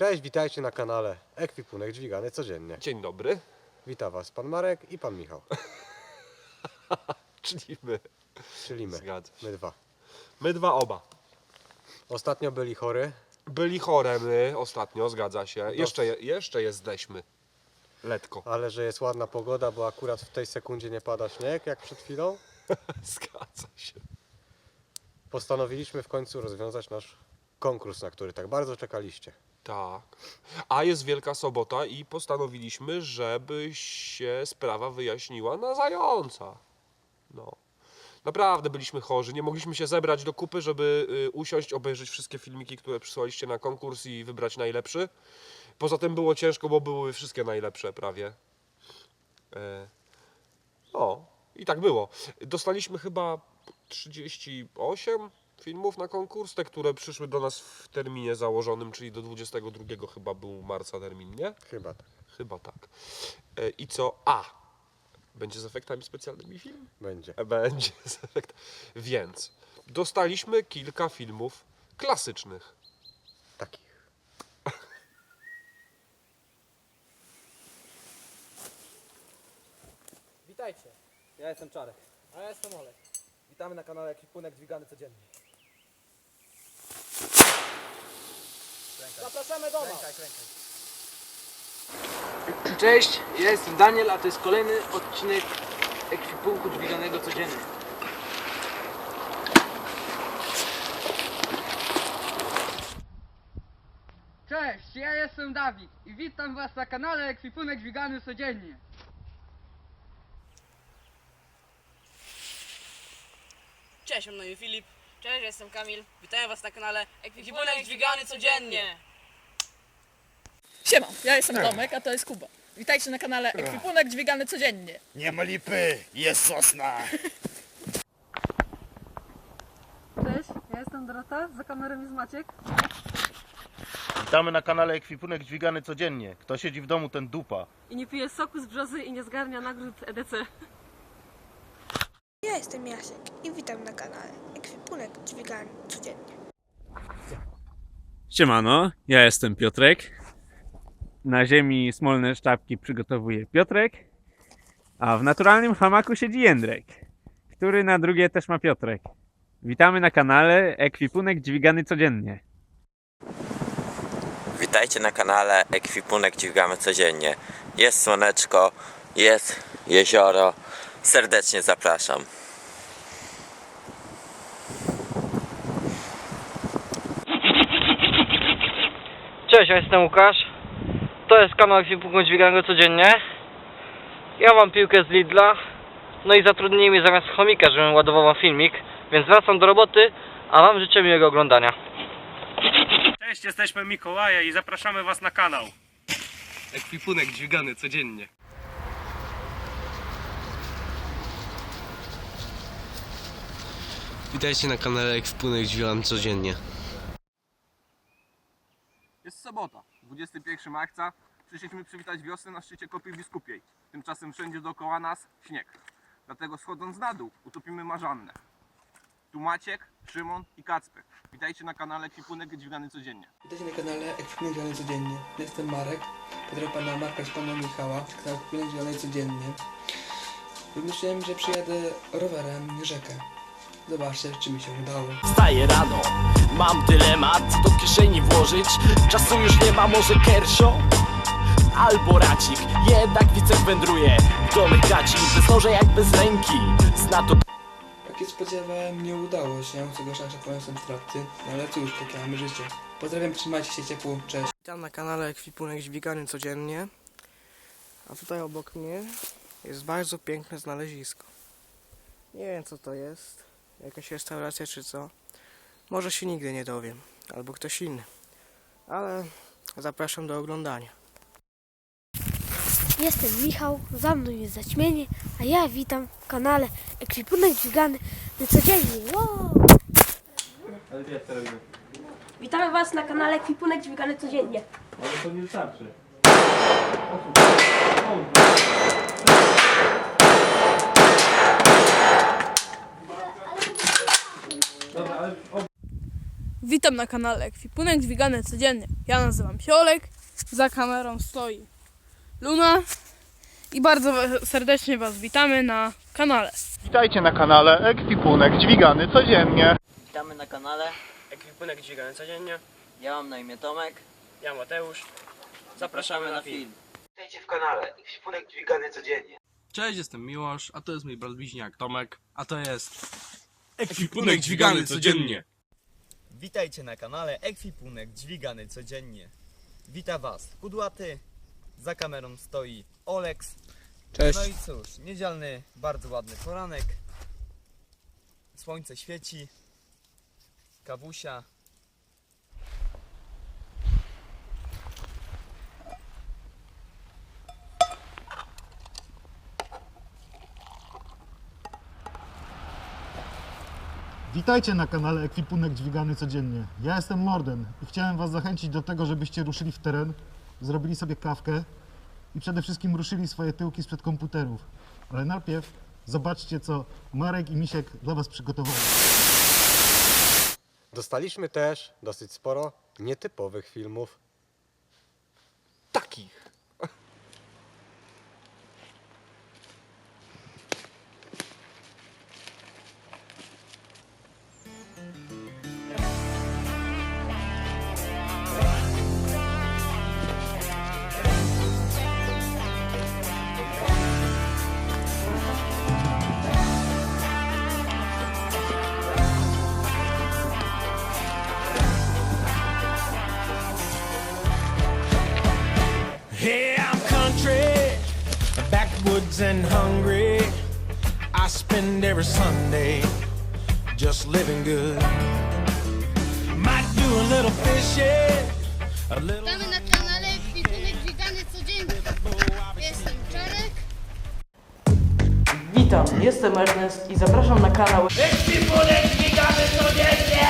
Cześć, witajcie na kanale Ekwipunek Dźwigany Codziennie. Dzień dobry, Wita Was Pan Marek i Pan Michał, czyli my. czyli my, Zgadza się. my dwa. My dwa oba. Ostatnio byli chory, Byli chore my ostatnio, zgadza się. Jeszcze, je- jeszcze jesteśmy. Letko. ale że jest ładna pogoda, bo akurat w tej sekundzie nie pada śnieg, jak przed chwilą, Zgadza się. postanowiliśmy w końcu rozwiązać nasz konkurs, na który tak bardzo czekaliście. Tak. A jest Wielka Sobota i postanowiliśmy, żeby się sprawa wyjaśniła na zająca. No. Naprawdę byliśmy chorzy, nie mogliśmy się zebrać do kupy, żeby y, usiąść, obejrzeć wszystkie filmiki, które przysłaliście na konkurs i wybrać najlepszy. Poza tym było ciężko, bo były wszystkie najlepsze prawie. E, No, i tak było. Dostaliśmy chyba 38 filmów na konkurs, te, które przyszły do nas w terminie założonym, czyli do 22 chyba był marca termin, nie? Chyba tak Chyba tak. E, I co? A! Będzie z efektami specjalnymi film? będzie. E, Będzie z efektami. Więc dostaliśmy kilka filmów klasycznych. Takich. Witajcie, ja jestem Czarek. A ja jestem Olek. Witamy na kanale Ekwipunek Dźwigany Codziennie. Zapraszamy do nas! Cześć, ja jestem Daniel, a to jest kolejny odcinek Ekwipunku Dźwiganego Codziennie. Cześć, ja jestem Dawid i witam was na kanale Ekwipunek Dźwigany Codziennie. Cześć, mam na imię Filip. Cześć, jestem Kamil. Witam was na kanale Ekwipunek Dźwigany Codziennie. Siema, ja jestem Tomek, a to jest Kuba. Witajcie na kanale Ekwipunek Dźwigany Codziennie. Nie ma lipy, jest sosna. Cześć, ja jestem Dorota, za kamerą jest Maciek. Witamy na kanale Ekwipunek Dźwigany Codziennie. Kto siedzi w domu, ten dupa. I nie pije soku z brzozy i nie zgarnia nagród EDC. Ja jestem Jasiek i witam na kanale Ekwipunek Dźwigany Codziennie. Siemano, ja jestem Piotrek. Na ziemi smolne sztabki przygotowuje Piotrek, a w naturalnym hamaku siedzi Jędrek, który na drugie też ma Piotrek. Witamy na kanale Ekwipunek Dźwigany Codziennie. Witajcie na kanale Ekwipunek Dźwigamy Codziennie. Jest słoneczko, jest jezioro. Serdecznie zapraszam. Cześć, ja jestem Łukasz. To jest kanał Ekwipunku Dźwiganego Codziennie. Ja mam piłkę z Lidla. No i zatrudnili mnie zamiast chomika, żebym ładował wam filmik. Więc wracam do roboty, a wam życzę miłego oglądania. Cześć, jesteśmy Mikołaje i zapraszamy Was na kanał. Ekwipunek dźwigany codziennie. Witajcie na kanale Ekwipunek Dźwigany Codziennie. Jest sobota, 21 marca. Przyszliśmy przywitać wiosnę na szczycie Kopii Biskupiej. Tymczasem wszędzie dookoła nas śnieg. Dlatego schodząc na dół utopimy marzannę. Tu Maciek, Szymon i Kacper. Witajcie na kanale Ekwipunek Dźwigany Codziennie. Witajcie na kanale Ekwipunek Dźwigany Codziennie. Jestem Marek, pozdrawiam pana Marka i pana Michała, kanał Ekwipunek Dźwigany Codziennie. Wymyśliłem, że przyjadę rowerem rzekę. Zobaczcie, czy mi się udało. Wstaję rano, mam dylemat, co do kieszeni włożyć. Czasu już nie ma, może kersio? Albo racik, jednak wicek wędruje. Domek gaci, bez noże jak bez ręki. Zna to Jak się spodziewałem, nie udało się, co gorsza, że poniosłem straty, no ale cóż, takie mamy życie. Pozdrawiam, trzymajcie się ciepło, cześć. Witam na kanale Ekwipunek Dźwigany Codziennie. A tutaj obok mnie jest bardzo piękne znalezisko. Nie wiem co to jest, jakaś restauracja czy co. Może się nigdy nie dowiem, albo ktoś inny. Ale zapraszam do oglądania. Jestem Michał, za mną jest zaćmienie, a ja witam w kanale Ekwipunek Dźwigany Codziennie. Wow! Witamy was na kanale Ekwipunek Dźwigany Codziennie. Witam na kanale Ekwipunek Dźwigany Codziennie. Ja nazywam się Olek, za kamerą stoi Luna i bardzo serdecznie Was witamy na kanale. Witajcie na kanale Ekwipunek Dźwigany Codziennie. Witamy na kanale. Ekwipunek dźwigany codziennie. Ja mam na imię Tomek. Ja Mateusz. Zapraszamy na film. Witajcie w kanale Ekwipunek Dźwigany Codziennie. Cześć, jestem Miłosz, a to jest mój brat bliźniak Tomek, a to jest... Ekwipunek dźwigany codziennie. Witajcie na kanale Ekwipunek Dźwigany Codziennie. Wita Was Kudłaty, za kamerą stoi Olex. Cześć. No i cóż, niedzielny, bardzo ładny poranek. Słońce świeci. Kawusia. Witajcie na kanale Ekwipunek Dźwigany Codziennie. Ja jestem Morden i chciałem Was zachęcić do tego, żebyście ruszyli w teren, zrobili sobie kawkę i przede wszystkim ruszyli swoje tyłki sprzed komputerów. Ale najpierw zobaczcie, co Marek i Misiek dla Was przygotowali. Dostaliśmy też dosyć sporo nietypowych filmów. Every Sunday just living good. Might do a little fishing, a little. Witamy na kanale Dźwigany Codziennie. Jestem Czarek. Witam, jestem Ernest i zapraszam na kanał Ekwipunek dźwigany codziennie!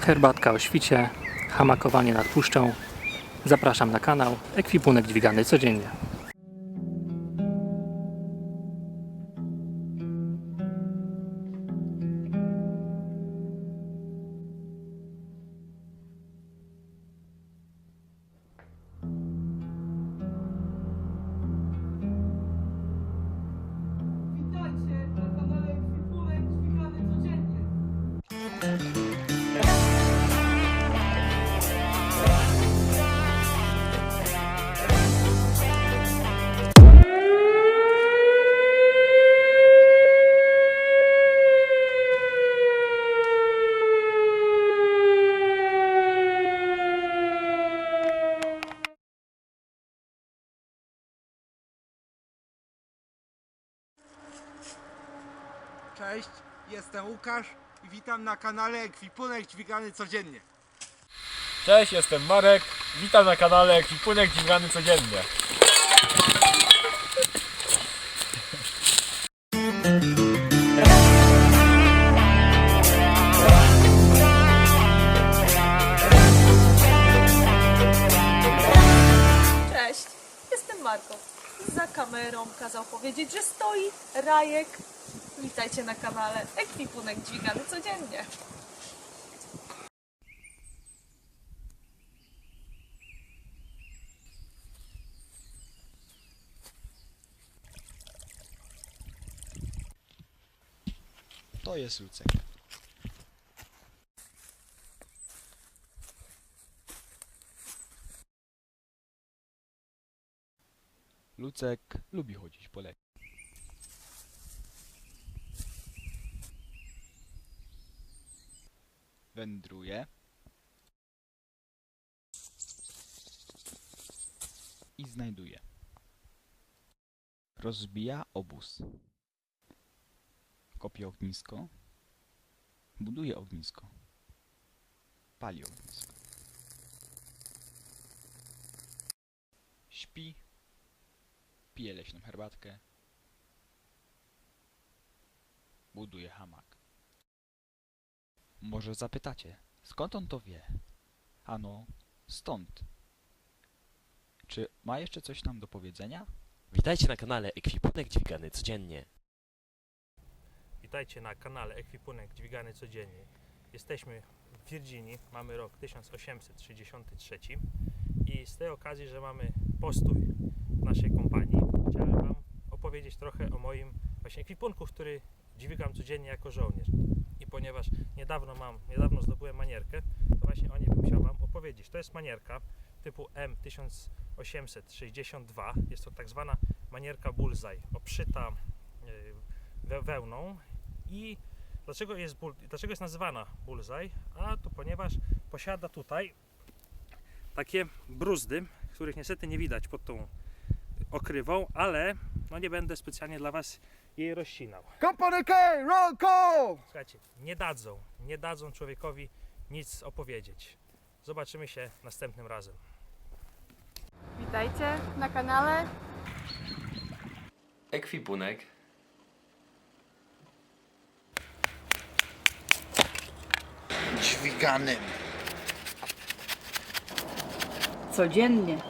Herbatka o świcie, hamakowanie nad puszczą. Zapraszam na kanał Ekwipunek Dźwigany Codziennie. Łukasz i witam na kanale Ekwipunek Dźwigany Codziennie. Cześć, jestem Marek. Witam na kanale Ekwipunek Dźwigany Codziennie. Cześć, jestem Marko. Za kamerą kazał powiedzieć, że stoi Rajek. Witajcie na kanale Ekwipunek Dźwigany Codziennie. To jest Lucek. Lucek lubi chodzić po lesie. Wędruje. I znajduje. Rozbija obóz. Kopie ognisko. Buduje ognisko. Pali ognisko. Śpi pije leśną herbatkę, buduje hamak. Może zapytacie, skąd on to wie? Ano, stąd. Czy ma jeszcze coś nam do powiedzenia? Witajcie na kanale Ekwipunek Dźwigany Codziennie. Witajcie na kanale Ekwipunek Dźwigany Codziennie. Jesteśmy w Virginii, mamy rok 1863 i z tej okazji, że mamy postój w naszej kompanii, chciałem Wam opowiedzieć trochę o moim właśnie ekwipunku, który dźwigam codziennie jako żołnierz. I ponieważ niedawno mam, niedawno zdobyłem manierkę, to właśnie o niej bym chciał Wam opowiedzieć. To jest manierka typu M1862. Jest to tak zwana manierka bullseye, obszyta yy, we- wełną i dlaczego jest, dlaczego jest nazywana bullseye? A to ponieważ posiada tutaj takie bruzdy, których niestety nie widać pod tą okrywą, ale no nie będę specjalnie dla Was jej rozcinał. Company K, roll call! Słuchajcie, nie dadzą, nie dadzą człowiekowi nic opowiedzieć. Zobaczymy się następnym razem. Witajcie na kanale Ekwipunek. Dźwiganym. codziennie.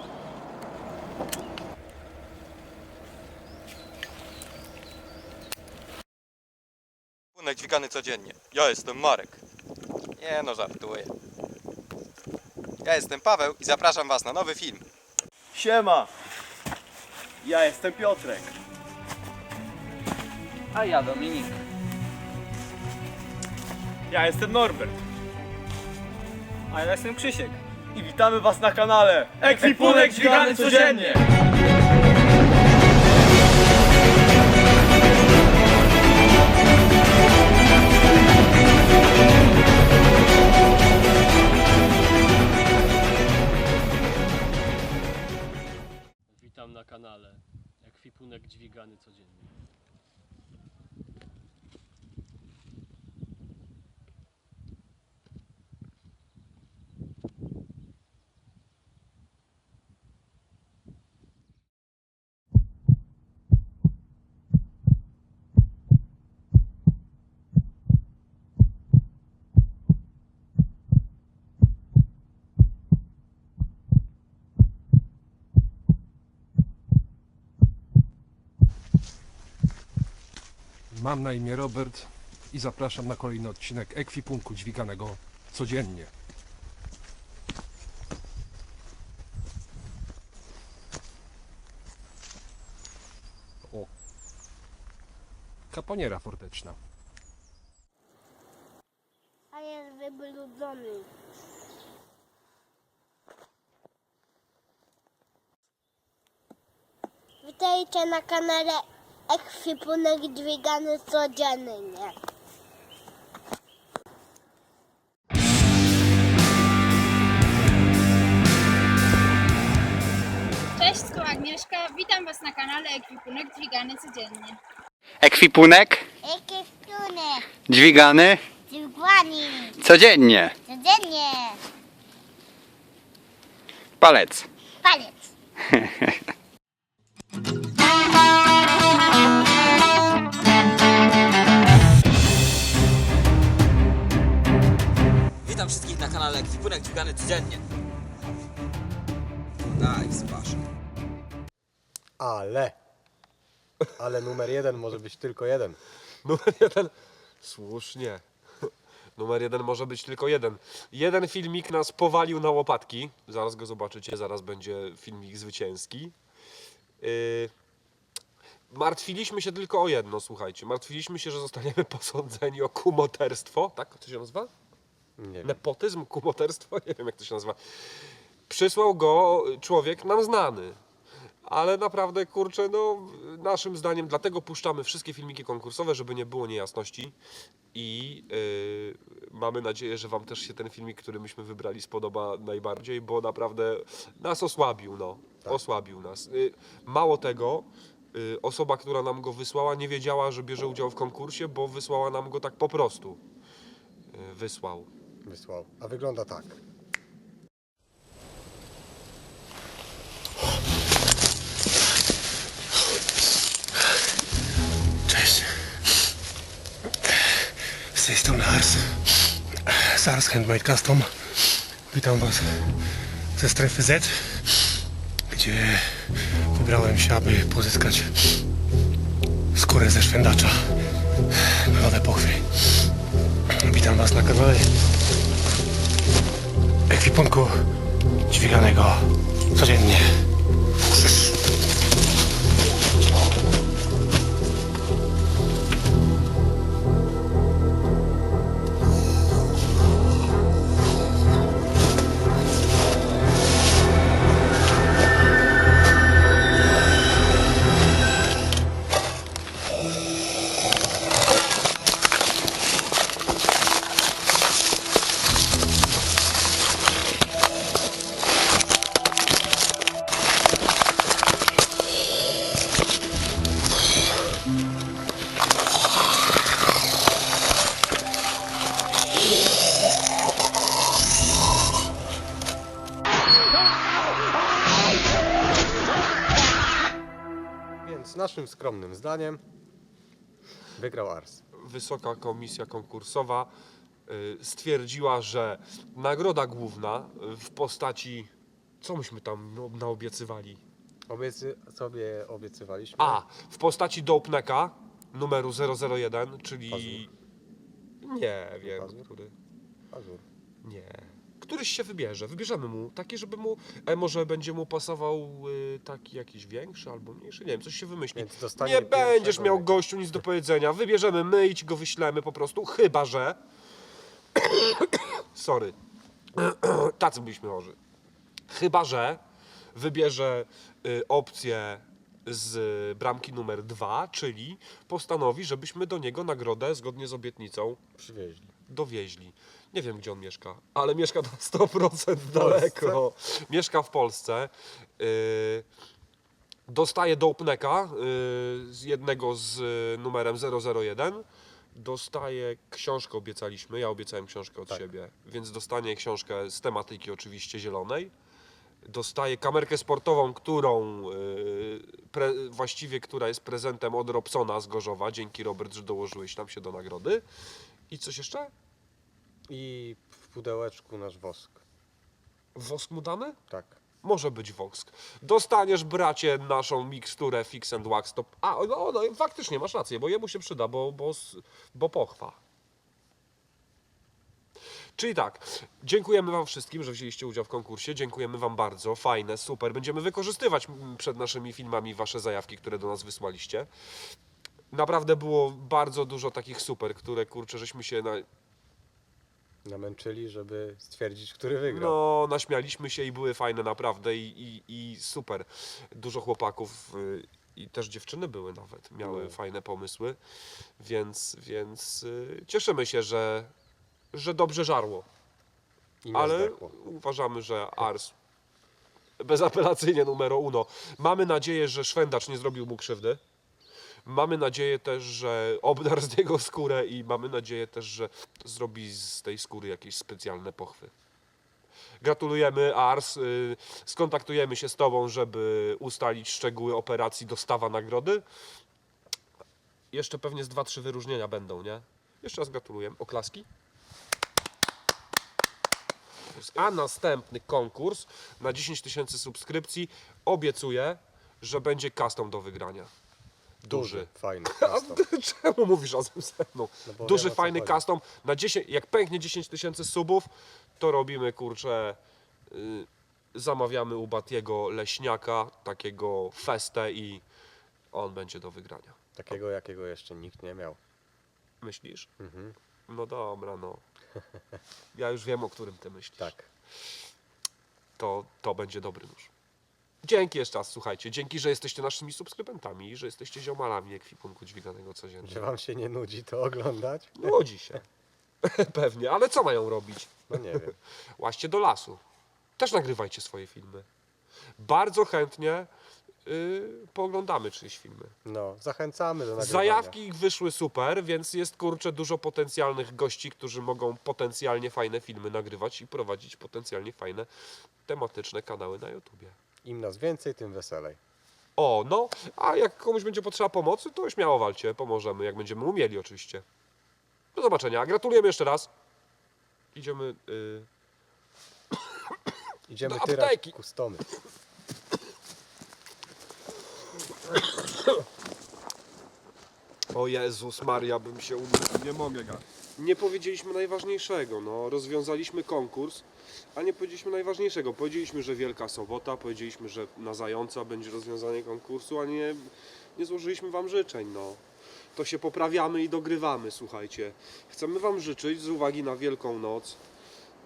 Dźwigany codziennie. Ja jestem Marek. Nie no, żartuję. Ja jestem Paweł i zapraszam Was na nowy film. Siema! Ja jestem Piotrek. A ja Dominik. Ja jestem Norbert. A ja jestem Krzysiek. I witamy Was na kanale Ekwipunek Dźwigany Codziennie! Mam na imię Robert i zapraszam na kolejny odcinek ekwipunku dźwiganego codziennie. O. Kaponiera forteczna. A jest wybrudzony. Witajcie na kanale Ekwipunek Dźwigany Codziennie. Cześć, tu Agnieszka. Witam Was na kanale Ekwipunek Dźwigany Codziennie. Ekwipunek Ekwipunek dźwigany Dźwigany codziennie. Codziennie. Palec. Palec. Witam wszystkich na kanale Ekwipunek Dźwigany Codziennie. Nice, wasze. Ale. Ale numer jeden może być tylko jeden. Numer jeden. Słusznie. Numer jeden może być tylko jeden. Jeden filmik nas powalił na łopatki. Zaraz go zobaczycie, zaraz będzie filmik zwycięski. Yy, Martwiliśmy się tylko o jedno, słuchajcie. Martwiliśmy się, że zostaniemy posądzeni o kumoterstwo. Tak to się nazywa? Nie Nepotyzm, kumoterstwo? Nie wiem, jak to się nazywa. Przysłał go człowiek nam znany. Ale naprawdę, kurczę, no, naszym zdaniem, dlatego puszczamy wszystkie filmiki konkursowe, żeby nie było niejasności. I yy, mamy nadzieję, że Wam też się ten filmik, który myśmy wybrali, spodoba najbardziej, bo naprawdę nas osłabił, no. Osłabił nas. Yy, mało tego, yy, osoba, która nam go wysłała, nie wiedziała, że bierze udział w konkursie, bo wysłała nam go tak po prostu. Yy, wysłał. Wysłał. A wygląda tak. Cześć. Z tej strony Ars. Z Ars Handmade Custom. Witam Was ze strefy Z, gdzie wybrałem się, aby pozyskać skórę ze szwendacza nowe pochwy. Witam Was na kanale ekwipunku dźwiganego codziennie. Więc naszym skromnym zdaniem wygrał Ars. Wysoka komisja konkursowa y, stwierdziła, że nagroda główna y, w postaci. Co myśmy tam no- naobiecywali? Obiecy, sobie obiecywaliśmy. A, w postaci Dopeneka numeru 001, czyli. Nie wiem, który. Pazur. Nie. Któryś się wybierze. Wybierzemy mu taki, żeby mu. E, może będzie mu pasował y, taki jakiś większy albo mniejszy. Nie wiem, coś się wymyśli. Więc dostanie Nie będziesz miał gościu nic do powiedzenia. Wybierzemy my i ci go wyślemy po prostu. Chyba, że. Sorry. Tacy byliśmy chorzy. Chyba, że wybierze y, opcję z bramki numer dwa, czyli postanowi, żebyśmy do niego nagrodę zgodnie z obietnicą Przywieźli. dowieźli. Nie wiem, gdzie on mieszka, ale mieszka na 100% daleko. Mieszka w Polsce. Yy, dostaje Dopeneka yy, z jednego z y, numerem 001. Dostaje książkę, obiecaliśmy. Ja obiecałem książkę od siebie, więc dostanie książkę z tematyki oczywiście zielonej. Dostaje kamerkę sportową, którą yy, pre, właściwie która jest prezentem od Robsona z Gorzowa. Dzięki Robert, że dołożyłeś nam się do nagrody. I coś jeszcze? I w pudełeczku nasz wosk. Wosk mu damy? Tak. Może być wosk. Dostaniesz, bracie, naszą miksturę Fix and Wax. To... A, no, no, faktycznie masz rację, bo jemu się przyda, bo, bo, bo pochwa. Czyli tak, dziękujemy Wam wszystkim, że wzięliście udział w konkursie. Dziękujemy Wam bardzo, fajne, super. Będziemy wykorzystywać przed naszymi filmami Wasze zajawki, które do nas wysłaliście. Naprawdę było bardzo dużo takich super, które kurczę, żeśmy się na, Namęczyli, żeby stwierdzić, który wygrał. No, naśmialiśmy się i były fajne naprawdę i, i, i super. Dużo chłopaków y, i też dziewczyny były nawet, miały No. fajne pomysły, więc, więc y, cieszymy się, że, że dobrze żarło. I nie Ale zdechło. uważamy, że Ars bezapelacyjnie numero uno. Mamy nadzieję, że Szwendacz nie zrobił mu krzywdy. Mamy nadzieję też, że obdarł z niego skórę i mamy nadzieję też, że zrobi z tej skóry jakieś specjalne pochwy. Gratulujemy Ars. y, Skontaktujemy się z Tobą, żeby ustalić szczegóły operacji dostawa nagrody. Jeszcze pewnie z dwa, trzy wyróżnienia będą, nie? Jeszcze raz gratuluję. Oklaski. A następny konkurs na 10 tysięcy subskrypcji obiecuję, że będzie custom do wygrania. Duży. Fajny. A ty czemu mówisz razem ze mną? No bo Duży, wiem, o co fajny chodzi. custom. Na 10, jak pęknie 10 tysięcy subów, to robimy, kurczę, y, zamawiamy u Batiego leśniaka, takiego festę i on będzie do wygrania. Takiego, jakiego jeszcze nikt nie miał. Myślisz? Mhm. No dobra, no. Ja już wiem, o którym ty myślisz. Tak. To, to będzie dobry nóż. Dzięki jeszcze raz, słuchajcie. Dzięki, że jesteście naszymi subskrybentami, że jesteście ziomalami ekwipunku dźwiganego codziennie. Że wam się nie nudzi to oglądać? Nudzi się. Pewnie, ale co mają robić? No nie wiem. Łaźcie do lasu. Też nagrywajcie swoje filmy. Bardzo chętnie yy, pooglądamy czyjeś filmy. No, zachęcamy do nagrywania. Zajawki ich wyszły super, więc jest kurczę dużo potencjalnych gości, którzy mogą potencjalnie fajne filmy nagrywać i prowadzić potencjalnie fajne tematyczne kanały na YouTubie. Im nas więcej, tym weselej. O, no, a jak komuś będzie potrzeba pomocy, to śmiało walcie, pomożemy, jak będziemy umieli oczywiście. Do zobaczenia. Gratulujemy jeszcze raz. Idziemy. Yy... Idziemy Do tyrać apteki. kustomy. O Jezus Maria, bym się umówił, nie mogę. Nie powiedzieliśmy najważniejszego, no. Rozwiązaliśmy konkurs, a nie powiedzieliśmy najważniejszego. Powiedzieliśmy, że Wielka Sobota, powiedzieliśmy, że na Zająca będzie rozwiązanie konkursu, a nie, nie złożyliśmy wam życzeń, no. To się poprawiamy i dogrywamy, słuchajcie. Chcemy wam życzyć z uwagi na Wielką Noc.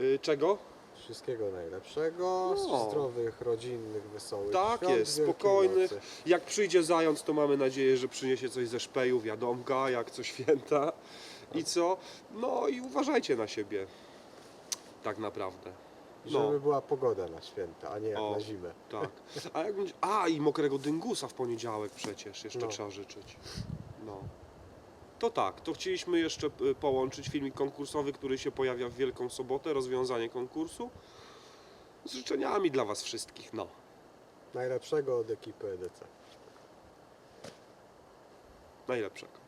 Y, czego? Wszystkiego najlepszego, No. zdrowych, rodzinnych, wesołych Tak świąt jest, Wielkiej spokojnych. Nocy. Jak przyjdzie zając, to mamy nadzieję, że przyniesie coś ze szpeju, wiadomka, jak co święta. I co? No i uważajcie na siebie. Tak naprawdę. No. Żeby była pogoda na święta, a nie jak O, na zimę. Tak. A, jak będzie... A i mokrego dyngusa w poniedziałek przecież jeszcze No. trzeba życzyć. No. To tak, to chcieliśmy jeszcze y, połączyć filmik konkursowy, który się pojawia w Wielką Sobotę, rozwiązanie konkursu z życzeniami dla Was wszystkich. No. Najlepszego od ekipy EDC. Najlepszego.